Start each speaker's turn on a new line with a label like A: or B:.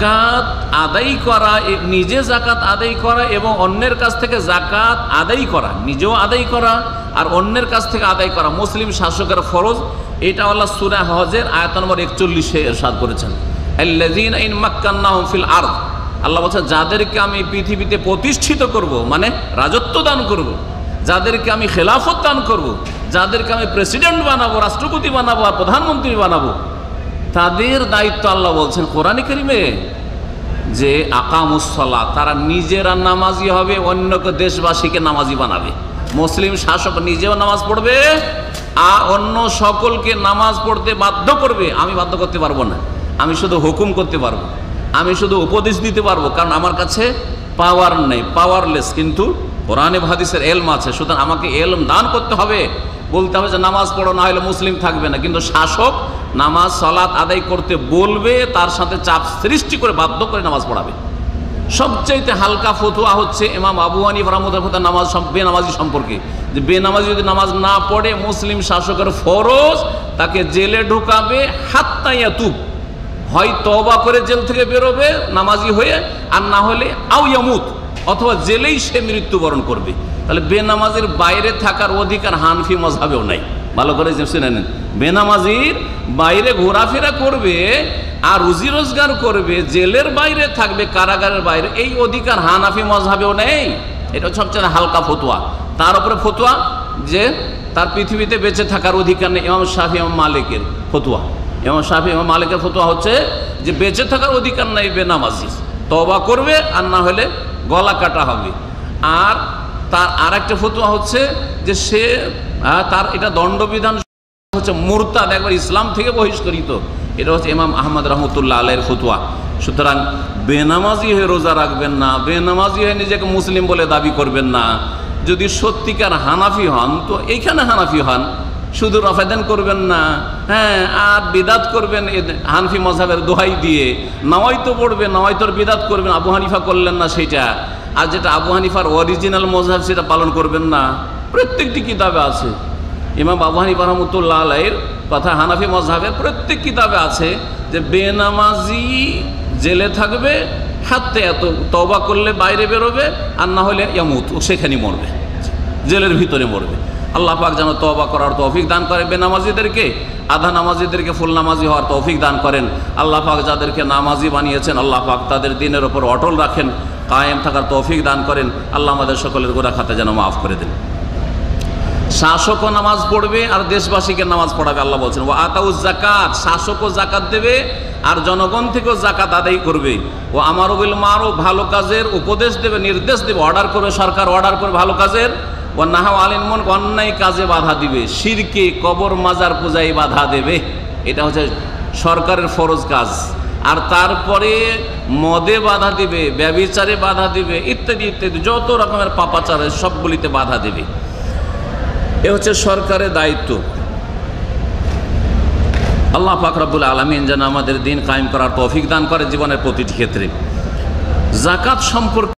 A: জাকাত আদায় করা নিজে জাকাত আদায় করা এবং অন্যের কাছ থেকে জাকাত আদায় করা, নিজেও আদায় করা আর অন্যের কাছ থেকে আদায় করা, মুসলিম শাসকের ফরজ এটা আল্লাহ সুরা হজের আয়াত নম্বর একচল্লিশে এরশাদ করেছেন ইন মাক্কান্নাহুম ফিল আরদ আল্লাহ বলছেন, যাদেরকে আমি পৃথিবীতে প্রতিষ্ঠিত করব মানে রাজত্ব দান করব। যাদেরকে আমি খেলাফত দান করব। যাদেরকে আমি প্রেসিডেন্ট বানাবো, রাষ্ট্রপতি বানাবো আর প্রধানমন্ত্রী বানাবো তাদের দায়িত্ব আল্লাহ বলছেন কোরআন করিমে যে আকামুসলা তারা নিজেরা নামাজি হবে, অন্যকে দেশবাসীকে নামাজি বানাবে। মুসলিম শাসক নিজেও নামাজ পড়বে, আর অন্য সকলকে নামাজ পড়তে বাধ্য করবে। আমি বাধ্য করতে পারব না। আমি শুধু হুকুম করতে পারব। আমি শুধু উপদেশ দিতে পারব। কারণ আমার কাছে পাওয়ার নেই পাওয়ারলেস কিন্তু কোরআনে হাদিসের এলম আছে। সুতরাং আমাকে এলম দান করতে হবে। বলতে হবে যে নামাজ পড়ো, না হলে মুসলিম থাকবে না। কিন্তু শাসক নামাজ, সালাত আদায় করতে বলবে, তার সাথে চাপ সৃষ্টি করে বাধ্য করে নামাজ পড়াবে। সবচাইতে হালকা ফতুয়া হচ্ছে ইমাম আবু হানিফ রহমতুল্লাহ নামাজ বেনামাজি সম্পর্কে। যে বেনামাজি যদি নামাজ না পড়ে, মুসলিম শাসকের ফরজ, তাকে জেলে ঢুকাবে হাত্তাইয়া তুপ হয় তবা করে জেল থেকে বেরোবে, নামাজি হয়ে, আর না হলে আউ ইয়ামুত, অথবা জেলেই সে মৃত্যুবরণ করবে। তাহলে বেনামাজির বাইরে থাকার অধিকার হানফি মজহাবেও নাই। ভালো করে শুনে নেন। বেনামাজির বাইরে ঘোরাফেরা করবে আর রুজি রোজগার করবে, জেলের বাইরে থাকবে, কারাগারের বাইরে। এই অধিকার হানাফি মজহাবেও নেই। এটা সবচেয়ে হালকা ফতুয়া। তার উপরে ফতুয়া যে তার পৃথিবীতে বেঁচে থাকার অধিকার নেই, ইমাম শাফি, ইমাম মালিকের ফতুয়া। ইমাম শাফি, ইমাম মালিকের ফতুয়া হচ্ছে যে বেঁচে থাকার অধিকার নেই বেনামাজির। তবা করবে আর না হলে গলা কাটা হবে। আর তার আর একটা ফতুয়া হচ্ছে যে সে তার এটা দণ্ডবিধান হচ্ছে মুরতাদ, একবার ইসলাম থেকে বহিষ্কৃত। এটা হচ্ছে ইমাম আহমদ রহমতুল্লাহ আলের ফতুয়া সুতরাং বেনামাজি হয়ে রোজা রাখবেন না, বেনামাজি হয়ে নিজেকে মুসলিম বলে দাবি করবেন না। যদি সত্যিকার হানাফি হন, তো এইখানে হানাফি হন। শুধু রফাদান করবেন না হ্যাঁ আর বিদাত করবেন হানফি মজাবের দোহাই দিয়ে। নাওয়াইতো পড়বে, নাওয়াইতোর বিদাত করবেন, আবু হানিফা করলেন না সেটা। আর যেটা আবু হানিফার অরিজিনাল মজাব সেটা পালন করবেন না। প্রত্যেকটি কিতাবে আছে। ইমাম আবু হানিফা আলাইয়ের কথা হানাফি মজহাবের প্রত্যেক কিতাবে আছে যে বেনামাজি জেলে থাকবে, হাতে এত তবা করলে বাইরে বেরোবে আর না হলে ইয়ামুত, ও সেখানেই মরবে। জেলের ভিতরে মরবে। আল্লাহ পাক যেন তবা করার তৌফিক দান করে বেনামাজিদেরকে, আধা নামাজিদেরকে ফুল নামাজি হওয়ার তৌফিক দান করেন। আল্লাহ পাক যাদেরকে নামাজি বানিয়েছেন, আল্লাহ পাক তাদের দিনের ওপর অটল রাখেন, কায়েম থাকার তৌফিক দান করেন। আল্লাহ আমাদের সকলের গোড়া খাতে যেন মাফ করে দেন। শাসকও নামাজ পড়বে আর দেশবাসীকে নামাজ পড়াবে, আল্লাহ বলছেন ও আতাউজ জাকাত শাসকও জাকাত দেবে আর জনগণ থেকেও জাকাত আদায় করবে। ও আমার বিল মারও ভালো কাজের উপদেশ দেবে, নির্দেশ দেবে, অর্ডার করবে, সরকার অর্ডার করবে ভালো কাজের। ও নাহা আলিনমন অন্যায় কাজে বাধা দিবে, শিরকে কবর মাজার পূজায় বাধা দেবে। এটা হচ্ছে সরকারের ফরজ কাজ। আর তারপরে মদে বাধা দিবে, ব্যবিচারে বাধা দিবে, ইত্যাদি ইত্যাদি, যত রকমের পাপাচারে সবগুলিতে বাধা দেবে। এ হচ্ছে সরকারের দায়িত্ব। আল্লাহ ফাকরাবুল আলমিন যেন আমাদের দিন কায়েম করার তৌফিক দান করে জীবনের প্রতিটি ক্ষেত্রে। জাকাত সম্পর্কে